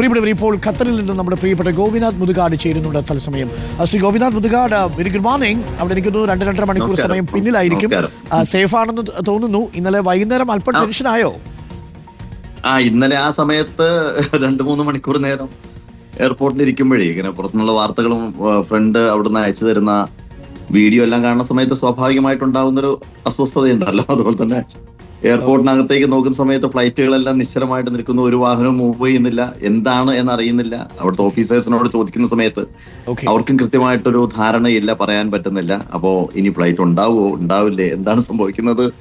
പ്രിയപ്പെട്ടവർ ഇപ്പോൾ ഖത്തറിൽ നിന്ന് നമ്മുടെ പ്രിയപ്പെട്ട ഗോപിനാഥ് മുതുകാട് ചേരുന്നുണ്ട് തത്സമയം. Shri Gopinath Muthukad very good morning അവിടെ എനിക്ക് തോന്നുന്നു രണ്ട് രണ്ടര മണിക്കൂർ. സമയം പിന്നിലായിരിക്കും. സേഫ് ആണെന്ന് തോന്നുന്നു. ഇന്നലെ വൈകുന്നേരം അല്പം ടെൻഷൻ ടെൻഷനായോ? ആ ഇന്നലെ ആ സമയത്ത് രണ്ട് മൂന്ന് മണിക്കൂർ നേരം എയർപോർട്ടിൽ ഇരിക്കുമ്പോഴേ ഇങ്ങനെ പുറത്തുനിന്നുള്ള വാർത്തകളും ഫ്രണ്ട് അവിടുന്ന് അയച്ചു തരുന്ന വീഡിയോ എല്ലാം കാണുന്ന സമയത്ത് സ്വാഭാവികമായിട്ടുണ്ടാകുന്നൊരു അസ്വസ്ഥതയുണ്ടല്ലോ. അതുപോലെ തന്നെ എയർപോർട്ടിനകത്തേക്ക് നോക്കുന്ന സമയത്ത് ഫ്ലൈറ്റുകളെല്ലാം നിശ്ചലമായിട്ട് നിൽക്കുന്നു. ഒരു വാഹനവും മൂവ് ചെയ്യുന്നില്ല. എന്താണ് എന്ന് അറിയുന്നില്ല അവിടുത്തെ ഓഫീസേഴ്സിനോട് ചോദിക്കുന്ന സമയത്ത് അവർക്കും കൃത്യമായിട്ടൊരു ധാരണയില്ല പറയാൻ പറ്റുന്നില്ല. അപ്പോ ഇനി ഫ്ലൈറ്റ് ഉണ്ടാവുമോ ഉണ്ടാവില്ലേ എന്താണ് സംഭവിക്കുന്നത്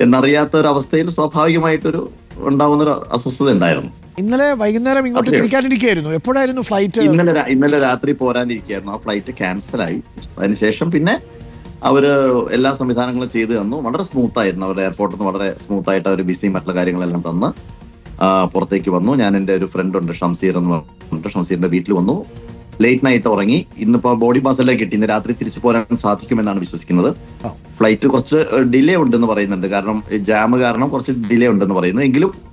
എന്നറിയാത്ത ഒരു അവസ്ഥയിൽ സ്വാഭാവികമായിട്ടൊരു ഉണ്ടാവുന്ന ഒരു അസ്വസ്ഥത ഉണ്ടായിരുന്നു. ഇന്നലെ വൈകുന്നേരം ഇങ്ങോട്ട്? തിരിക്കാനിരിക്കുകയായിരുന്നു എപ്പോഴായിരുന്നു ഫ്ലൈറ്റ് ഇന്നലെ ഇന്നലെ രാത്രി പോരാനിരിക്കുകയായിരുന്നു. ആ ഫ്ലൈറ്റ് ക്യാൻസൽ ആയി. അതിനുശേഷം പിന്നെ അവർ എല്ലാ സംവിധാനങ്ങളും ചെയ്തു തന്നു. വളരെ സ്മൂത്ത് ആയിരുന്നു അവരുടെ എയർപോർട്ടിൽ നിന്ന് വളരെ സ്മൂത്ത് ആയിട്ട് അവർ ബിസിയും മറ്റുള്ള കാര്യങ്ങളെല്ലാം തന്ന് പുറത്തേക്ക് വന്നു. ഞാൻ എന്റെ ഒരു ഫ്രണ്ട് ഉണ്ട് ഷംസീർ എന്ന് പറഞ്ഞിട്ട് ഷംസീറിന്റെ വീട്ടിൽ വന്നു. ലേറ്റ് നൈറ്റ് ഉറങ്ങി. ഇന്നിപ്പോ ബോഡി പാസ് എല്ലാം കിട്ടി ഇന്ന് രാത്രി തിരിച്ചു പോരാൻ സാധിക്കുമെന്നാണ് വിശ്വസിക്കുന്നത്. ഫ്ലൈറ്റ് കുറച്ച് ഡിലേ ഉണ്ടെന്ന് പറയുന്നുണ്ട്. കാരണം ജാം കാരണം കുറച്ച് ഡിലേ ഉണ്ടെന്ന് പറയുന്നു. എങ്കിലും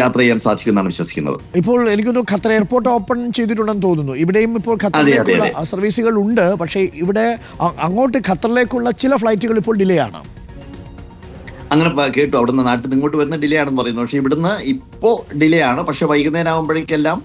യാത്ര ചെയ്യാൻ സാധിക്കുമെന്നാണ് വിശ്വസിക്കുന്നത്. ഇപ്പോൾ എനിക്ക് ഖത്തർ എയർപോർട്ട് ഓപ്പൺ ചെയ്തിട്ടുണ്ടെന്ന് തോന്നുന്നു. ഇവിടെയും ഇപ്പോൾ ഖത്തറിലേക്കുള്ള സർവീസുകൾ ഉണ്ട് പക്ഷേ ഇവിടെ അങ്ങോട്ട് ഖത്തറിലേക്കുള്ള ചില ഫ്ലൈറ്റുകൾ ഇപ്പോൾ ഡിലേ ആണ് അങ്ങനെ കേട്ടു. അവിടുന്ന് നാട്ടിൽ നിന്ന് ഇങ്ങോട്ട് വരുന്ന ഡിലേ ആണെന്ന് പറയുന്നു. പക്ഷേ ഇവിടുന്ന് ഇപ്പോൾ ഡിലേ ആണ് പക്ഷെ വൈകുന്നേരം ആകുമ്പോഴേക്കെല്ലാം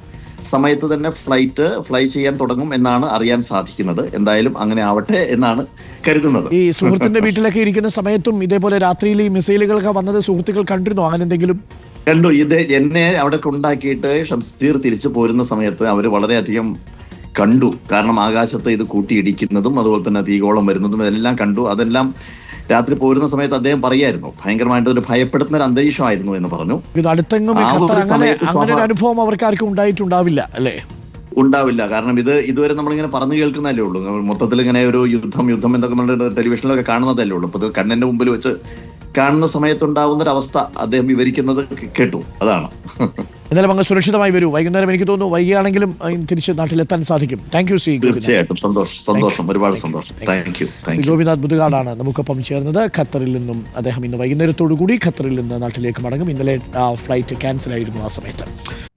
സമയത്ത് തന്നെ ഫ്ലൈറ്റ് ഫ്ലൈ ചെയ്യാൻ തുടങ്ങും എന്നാണ് അറിയാൻ സാധിക്കുന്നത്. എന്തായാലും അങ്ങനെ ആവട്ടെ എന്നാണ് കരുതുന്നത്. ഈ സുഹൃത്തിന്റെ വീട്ടിലൊക്കെ ഇരിക്കുന്ന സമയത്തും ഇതേപോലെ രാത്രിയിൽ ഈ മിസൈലുകളൊക്കെ വന്നത് സുഹൃത്തുക്കൾ കണ്ടിരുന്നോ? അങ്ങനെ എന്തെങ്കിലും? കണ്ടു ഇത് എന്നെ അവിടെ കൊണ്ടാക്കിയിട്ട് ഷംസീർ തിരിച്ചു പോരുന്ന സമയത്ത് അവർ വളരെയധികം കണ്ടു. കാരണം ആകാശത്ത് ഇത് കൂട്ടിയിടിക്കുന്നതും അതുപോലെ തന്നെ തീകോളം വരുന്നതും എല്ലാം കണ്ടു. അതെല്ലാം രാത്രി പോരുന്ന സമയത്ത് അദ്ദേഹം പറയായിരുന്നു. ഭയങ്കരമായിട്ട് ഒരു ഭയപ്പെടുത്തുന്ന ഒരു അന്തരീക്ഷമായിരുന്നു എന്ന് പറഞ്ഞു. അനുഭവം അവർക്ക് ആർക്കും ഉണ്ടായിട്ടുണ്ടാവില്ല അല്ലേ? ഉണ്ടാവില്ല. കാരണം ഇത് ഇതുവരെ നമ്മളിങ്ങനെ പറഞ്ഞു കേൾക്കുന്നതല്ലേ ഉള്ളൂ. മൊത്തത്തിൽ ഇങ്ങനെ ഒരു യുദ്ധം യുദ്ധം എന്നൊക്കെ നമ്മൾ ടെലിവിഷനിലൊക്കെ കാണുന്നതല്ലേ ഉള്ളൂ. അപ്പൊ ഇത് കണ്ണിന്റെ മുമ്പിൽ വെച്ച് കാണുന്ന സമയത്തുണ്ടാവുന്ന ഒരവസ്ഥ അദ്ദേഹം വിവരിക്കുന്നത് കേട്ടു. അതാണ്. എന്നാലും അങ്ങ് സുരക്ഷിതമായി വരൂ. വൈകുന്നേരം എനിക്ക് തോന്നുന്നു വൈകിയാണെങ്കിലും തിരിച്ച് നാട്ടിലെത്താൻ സാധിക്കും. Thank you C Gopinath. തീർച്ചയായിട്ടും. സന്തോഷം. സന്തോഷം. ഒരുപാട് സന്തോഷം. താങ്ക് യു ഗോപിനാഥ് മുതുകാടാണ് നമുക്കൊപ്പം ചേർന്നത്. ഖത്തറിൽ നിന്നും അദ്ദേഹം ഇന്ന് വൈകുന്നേരത്തോടു കൂടി ഖത്തറിൽ നിന്ന് നാട്ടിലേക്ക് മടങ്ങും. ഇന്നലെ ആ, ഫ്ലൈറ്റ് ക്യാൻസൽ ആയിരുന്നു ആ സമയത്ത്.